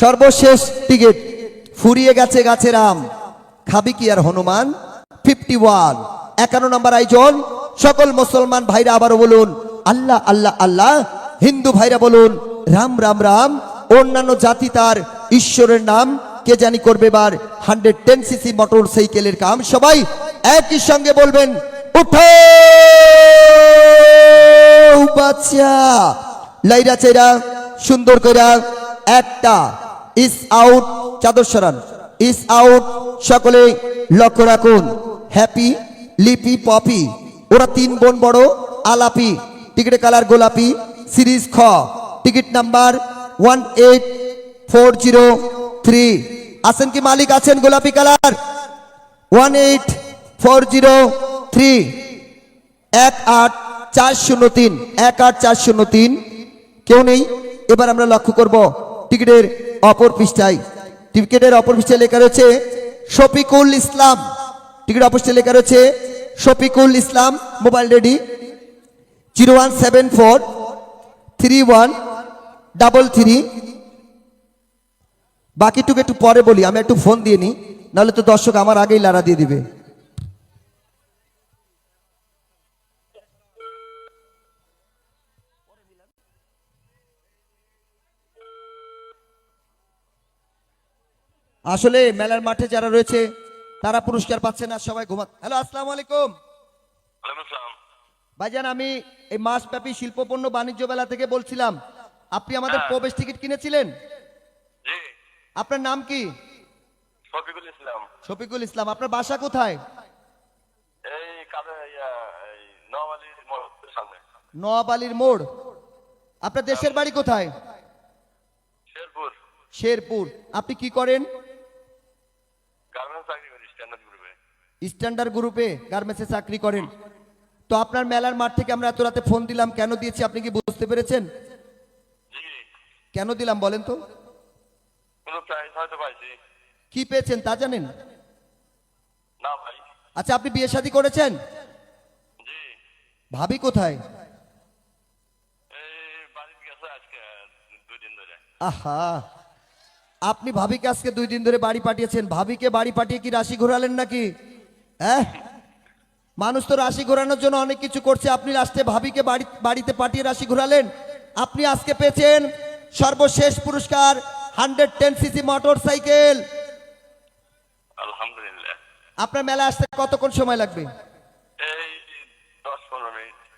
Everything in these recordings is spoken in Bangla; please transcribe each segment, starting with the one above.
সর্বশেষ টিকিট। ফুরিয়ে গেছে গাছের আম। খাবি কি আর হনুমান? Fifty one. একান্ন নম্বর আয়োজন। সকল মুসলমান ভাইরা আবারও বলুন, আল্লাহ আল্লাহ আল্লাহ। হিন্দু ভাইরা বলুন, রাম রাম রাম। অন্যান্য জাতি তার ঈশ্বরের নাম। কে জানি করবে এবার? হান্ড্রেড টেন সিসি মোটর সাইকেলের কাম। সবাই একই সঙ্গে বলবেন, উঠো! লাইরা চেরা, সুন্দর কইরা, একটা। ইস আউট চাদর সরান। ইস আউট সকলে লক্ষ্য রাখুন। হ্যাপি লিপি পপি ওরা তিন বোন বড়, আলাপি। টিকিট কালার গোলাপি। সিরিজ খ। Ticket number one eight four zero three আছেন কি মালিক আছেন গোলাপি colour one eight four zero three এক আট চার শূন্য তিন। এক আট চার শূন্য তিন। কেউ নেই? এবার আমরা লক্ষ্য করব। টিকিটের অপর পৃষ্ঠায় টিকিটের অপর পৃষ্ঠায় লেখা রয়েছে, শফিকুল ইসলাম। টিকিট অপর পৃষ্ঠায় লেখা রয়েছে, Shafiqul Islam, mobile ready. Zero one seven four three one double three. বাকিটুকু একটু পরে বলি, আমি একটু ফোন দিয়ে নিই, নাহলে তো দর্শক আমার আগেই লারা দিয়ে দিবে। আসলে মেলার মাঠে যারা রয়েছে তারা পুরস্কার পাচ্ছে না সবাই ঘুমা হ্যালো আসসালামু আলাইকুম। ভাইজান আমি এই মাসব্যাপী শিল্পপণ্য বাণিজ্য মেলা থেকে বলছিলাম আপনি আমাদের হ্যাঁ। প্রবেশ টিকিট কিনেছিলেন? আপনার নাম কি? শফিকুল ইসলাম। শফিকুল ইসলাম আপনার বাসা কোথায়? নওয়াব আলীর মোড় আপনার দেশের বাড়ি কোথায়? শেরপুর। শেরপুর। আপনি কি করেন গার্মেন্টস চাকরি করি স্ট্যান্ডার্ড গ্রুপে স্ট্যান্ডার্ড গ্রুপে গার্মেন্টসে চাকরি করেন। তো আপনার মেলার মাঠ থেকে আমরা এত রাতে ফোন দিলাম কেন দিয়েছি আপনি কি বুঝতে পেরেছেন? কেন দিলাম বলেন তো। কি পেয়েছেন তা জানেন? না ভাই। আচ্ছা আপনি বিয়ে শাদী করেছেন? জি। ভাবি কোথায়? আহা। আপনি ভাবিকে আজকে দুই দিন ধরে বাড়ি পাঠিয়েছেন। ভাবিকে বাড়ি পাঠিয়ে কি রাশি ঘোরালেন নাকি? হ্যাঁ? মানুষ তো রাশি ঘোরানোর জন্য অনেক কিছু করছে। আপনি লাস্টে ভাবিকে বাড়ি বাড়িতে পাঠিয়ে রাশি ঘোরালেন। আপনি আজকে পেয়েছেন সর্বশেষ পুরস্কার hundred ten CC motor cycle আলহামদুলিল্লাহ। আপনার মেলা আসতে কতক্ষণ সময় লাগবে?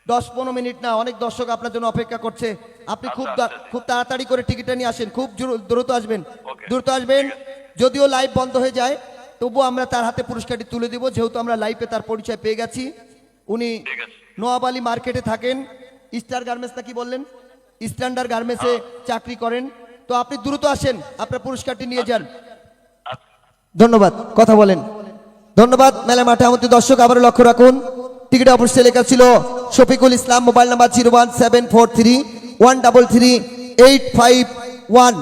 দশ পনেরো মিনিট। না অনেক দর্শক আপনার জন্য অপেক্ষা করছে। আপনি খুব আচ্ছা, দা- আচ্ছা, খুব তাড়াতাড়ি করে টিকিটটা নিয়ে আসেন খুব দ্রুত আসবেন। দ্রুত আসবেন যদিও লাইভ বন্ধ হয়ে যায়। তবুও আমরা তার হাতে পুরস্কারটি তুলে দিব যেহেতু আমরা লাইভে তার পরিচয় পেয়ে গেছি। উনি ঠিক আছে। নোয়াব আলী মার্কেটে থাকেন। স্টার গার্মেন্টস নাকি বললেন? স্ট্যান্ডার্ড গার্মেন্টসে চাকরি করেন। তো আপনি দ্রুত আসেন আপনার পুরস্কারটি নিয়ে যান। আচ্ছা। ধন্যবাদ কথা বলেন। ধন্যবাদ মেলা মাঠে আমাদের দর্শক আবার লক্ষ্য রাখুন। টিকিট অবশ্যই লেখা ছিল Shafiqul Islam mobile number zero one seven four three one double three eight five one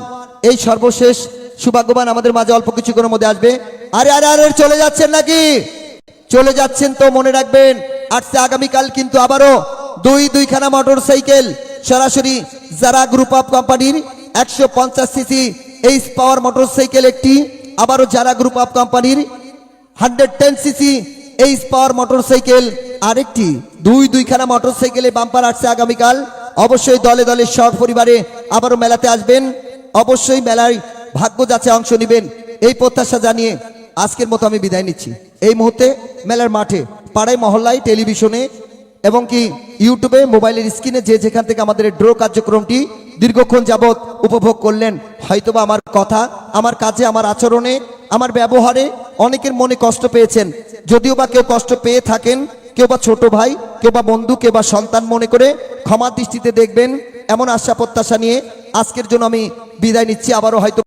এই সর্বশেষ সুভাগ্যবান আমাদের মাঝে অল্প কিছু কিছুক্ষণের মধ্যে আসবে। আরে আরে আরে, চলে যাচ্ছেন নাকি? চলে যাচ্ছেন তো, মনে রাখবেন। আসছে আগামীকাল কিন্তু আবারও দুই, দুইখানা মোটর সাইকেল সরাসরি যারা গ্রুপ অফ কোম্পানির একশো পঞ্চাশ CC H power motor cycle একটি, আবারও যারা গ্রুপ অফ কোম্পানির hundred ten CC H power motorcycle আরেকটি। দুই, দুইখানা মোটর সাইকেলে বাম্পার আসছে আগামীকাল। অবশ্যই দলে দলে সব পরিবারে আবারও মেলাতে আসবেন। অবশ্যই মেলায় ভাগ্য যাচ্ছে অংশ নেবেন। এই প্রত্যাশা জানিয়ে আজকের মতো আমি বিদায় নিচ্ছি। এই মুহূর্তে মেলার মাঠে, পাড়ায়, মহল্লায়, টেলিভিশনে এবং কি ইউটিউবে, মোবাইলের স্ক্রিনে যে যেখান থেকে আমাদের ড্র কার্যক্রমটি দীর্ঘক্ষণ যাবৎ উপভোগ করলেন, হয়তোবা আমার কথা, আমার কাজে, আমার আচরণে, আমার ব্যবহারে অনেকের মনে কষ্ট পেয়েছেন। যদিও বা কেউ কষ্ট পেয়ে থাকেন, কেউ বা ছোট ভাই, কেউ বা বন্ধু, কেউ বা সন্তান মনে করে ক্ষমা দৃষ্টিতে দেখবেন, এমন আশা প্রত্যাশা নিয়ে আজকের জন্য আমি বিদায় নিচ্ছি, আবারও হয়তো